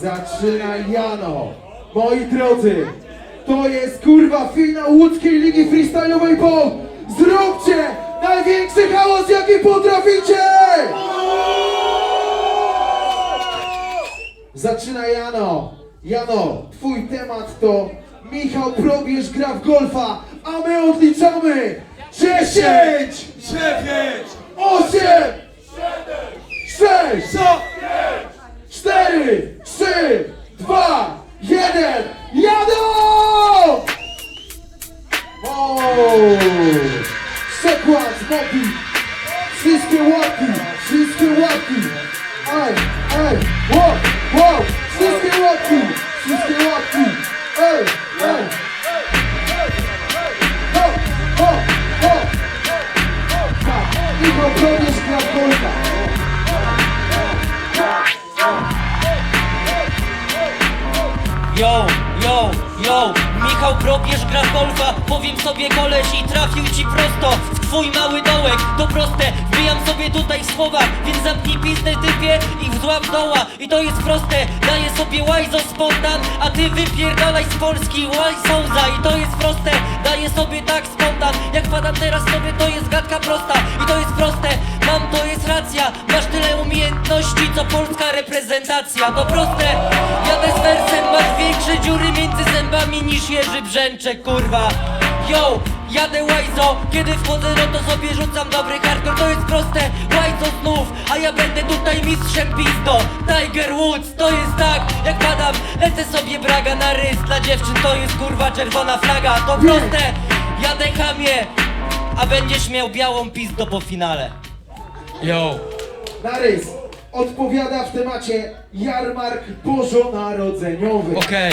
Zaczyna Jano. Moi drodzy, to jest kurwa finał łódzkiej ligi freestyle'owej, bo zróbcie największy hałas jaki potraficie! Zaczyna Jano. Jano, twój temat to Michał Probierz gra w golfa, a my odliczamy 10, Dziewięć! 8, 6, Co? 4, sin Yo, yo, Michał Probierz gra golfa Powiem sobie koleś i trafił ci prosto twój mały dołek, to proste. Wbijam sobie tutaj słowa Więc zamknij pizdę typie i wzłap doła. I to jest proste, daję sobie łajzo spontan A ty wypierdalaj z Polski. Łajsąza I to jest proste, daję sobie tak spontan. Jak padam teraz sobie to jest gadka prosta. I to jest proste, mam to jest racja. Masz tyle umiejętności co polska reprezentacja. To proste, jadę z wersem Masz większe dziury między zębami niż Jerzy Brzęcze, kurwa. Yo, jadę łajzo Kiedy wchodzę no to sobie rzucam dobry hardcore. To jest proste, łajzo znów A ja będę tutaj mistrzem pizdo. Tiger Woods, to jest tak Jak padam, lecę sobie braga na rys. Dla dziewczyn to jest kurwa czerwona flaga. To proste, jadę chamie A będziesz miał białą pizdo po finale. Yo! Narys odpowiada w temacie jarmark bożonarodzeniowy. Okej.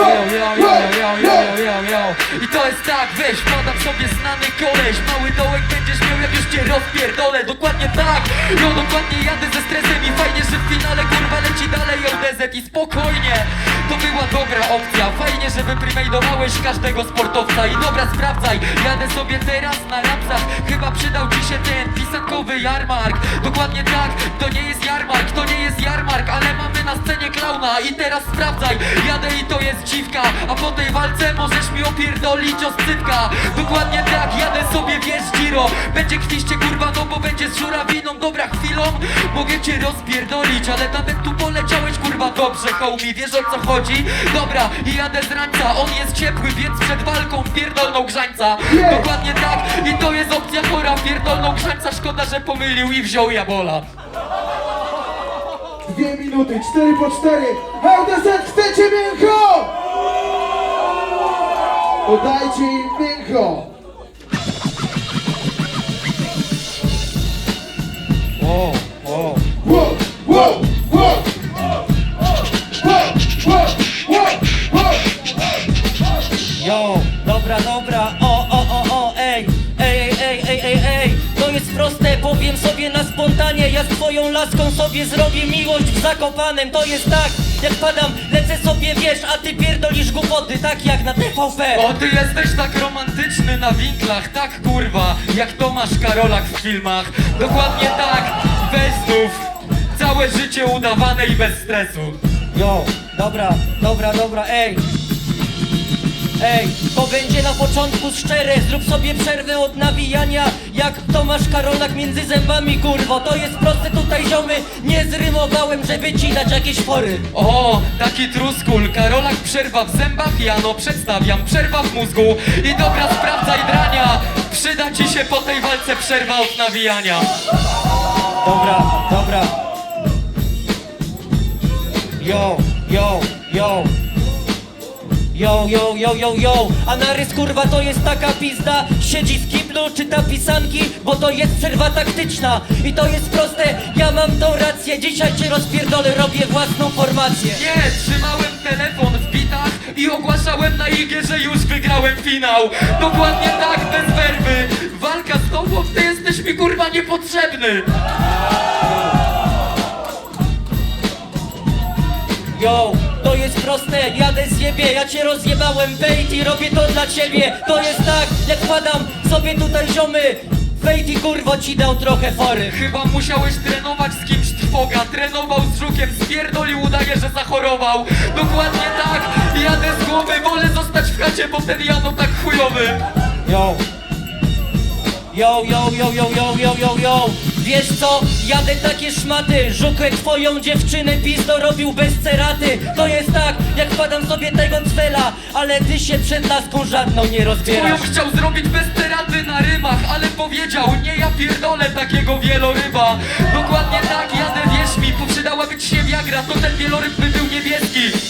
to jest tak, weź, padam sobie znany koleś. Mały dołek będziesz miał, jak już cię rozpierdolę. Dokładnie tak, no dokładnie jadę ze stresem I fajnie, że w finale kurwa leci dalej ODZ I spokojnie, to była dobra opcja. Fajnie, że wyprimejdowałeś każdego sportowca. I dobra, sprawdzaj, jadę sobie teraz na rapsach. Chyba przydał ci się ten pisankowy jarmark. Dokładnie tak, to nie jest jarmark, to nie jest jarmark Ale mamy na scenie klauna i teraz sprawdzaj. Jadę i to jest dziwka, a po tej walce możesz mi opierdolić oscypka. Dokładnie tak, jadę sobie, wiesz Giro. Będzie kwiście kurwa, no bo będzie z żurawiną. Dobra chwilą, mogę cię rozpierdolić Ale nawet tu poleciałeś kurwa dobrze homie, wiesz o co chodzi? Dobra, i jadę z rańca, on jest ciepły, więc przed walką pierdolną grzańca. Nie. Dokładnie tak, i to jest opcja chora Pierdolną grzańca, szkoda, że pomylił i wziął jabola Dwie minuty, cztery po cztery. Eudysej, chcecie mięcho? To dajcie im mięcho. Spontanie, ja z twoją laską sobie zrobię miłość w Zakopanem, to jest tak, jak padam, lecę sobie, wiesz, a ty pierdolisz głupoty, tak jak na TVP. O, ty jesteś tak romantyczny na winklach, tak kurwa, jak Tomasz Karolak w filmach. Dokładnie tak, bez znów. Całe życie udawane i bez stresu. Yo, dobra, dobra, dobra, ej. Ej, to będzie na początku szczere Zrób sobie przerwę od nawijania. Jak Tomasz Karolak między zębami, kurwo To jest proste tutaj, ziomy. Nie zrymowałem, żeby ci dać jakieś fory. O, taki truskul, Karolak przerwa w zębach, Jano przedstawiam, przerwa w mózgu. I dobra, sprawdzaj drania, przyda ci się po tej walce przerwa od nawijania. Dobra, dobra. Yo, yo, yo Yo, yo, yo, yo, yo A narys kurwa to jest taka pizda Siedzi w kiblu, czyta pisanki Bo to jest przerwa taktyczna I to jest proste, ja mam tą rację Dzisiaj cię rozpierdolę, robię własną formację Nie, trzymałem telefon w bitach i ogłaszałem na IG, że już wygrałem finał. Dokładnie tak, bez werwy. Walka z tobą, ty jesteś mi kurwa niepotrzebny. Yo, to jest proste, jadę zjebie, ja cię rozjebałem bait i robię to dla ciebie. To jest tak, jak padam sobie tutaj ziomy. Bait i kurwo ci dał trochę fory. Chyba musiałeś trenować z kimś trwoga. Trenował z żukiem, spierdolił, udaje, że zachorował. Dokładnie tak, jadę z głowy Wolę zostać w chacie, bo ten Jano tak chujowy. Yo. Yo, yo, yo, yo, yo, yo, yo, yo Wiesz co? Jadę takie szmaty. Żukę twoją dziewczynę pizdo robił bez ceraty. To jest tak, jak padam sobie tego cwela Ale ty się przed laską żadną nie Twoją rozbierasz chciał zrobić bez teraty na rymach Ale powiedział, nie ja pierdolę takiego wieloryba. Dokładnie tak, jadę wierz mi Poprzydała być się wiagra, to ten wieloryb by był niebieski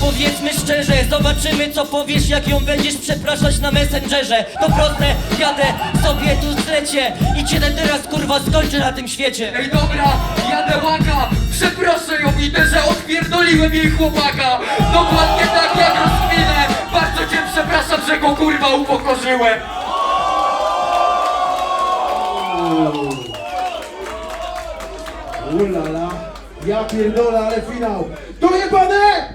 powiedzmy szczerze Zobaczymy co powiesz, jak ją będziesz przepraszać na Messengerze. To proste, jadę sobie tu zlecie I cię teraz kurwa skończę na tym świecie. Ej dobra, jadę łaka Przeproszę ją, idę, że odpierdoliłem jej chłopaka. Dokładnie tak jak rozkminę Bardzo cię przepraszam, że go kurwa upokorzyłem. Ulala, ja pierdolę, ale finał. Dojebane!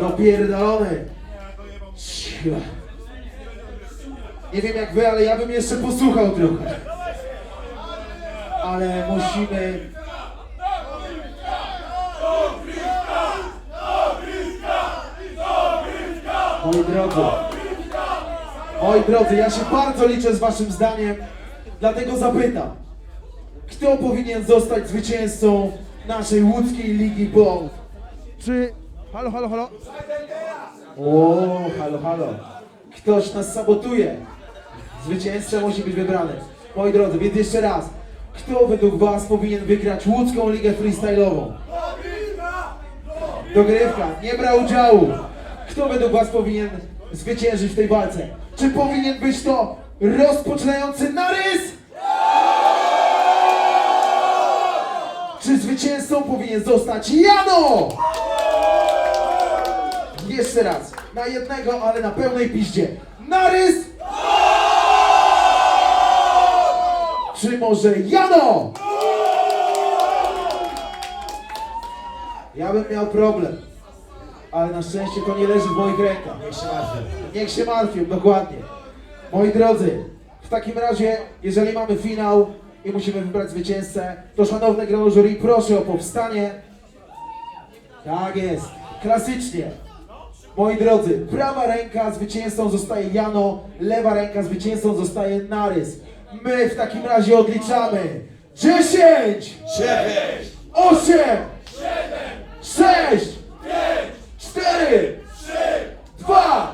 Dopierdolony. Cicho. Nie wiem jak wy, ale ja bym jeszcze posłuchał trochę. Ale musimy... Moi drodzy, moi drodzy, ja się bardzo liczę z waszym zdaniem, dlatego zapytam. Kto powinien zostać zwycięzcą naszej łódzkiej Ligi Bold? Czy... Halo, halo, halo? O, halo, halo. Ktoś nas sabotuje. Zwycięzca musi być wybrany. Moi drodzy, więc jeszcze raz. Kto według was powinien wygrać łódzką ligę freestyle'ową? Dogrywka, nie brał udziału. Kto według was powinien zwyciężyć w tej walce? Czy powinien być to rozpoczynający narys? Czy zwycięzcą powinien zostać Jano? Jeszcze raz, na jednego, ale na pełnej piździe. Narys? Czy może Jano? Ja bym miał problem, ale na szczęście to nie leży w moich rękach. Niech się martwią. Niech się martwią, dokładnie. Moi drodzy, w takim razie, jeżeli mamy finał i musimy wybrać zwycięzcę, to szanowne grono jury, proszę o powstanie. Tak jest, klasycznie. Moi drodzy, prawa ręka zwycięzcą zostaje Jano, lewa ręka zwycięzcą zostaje Narys. My w takim razie odliczamy 10, 9, 8, 7, 6, 5, 4, 3, 2,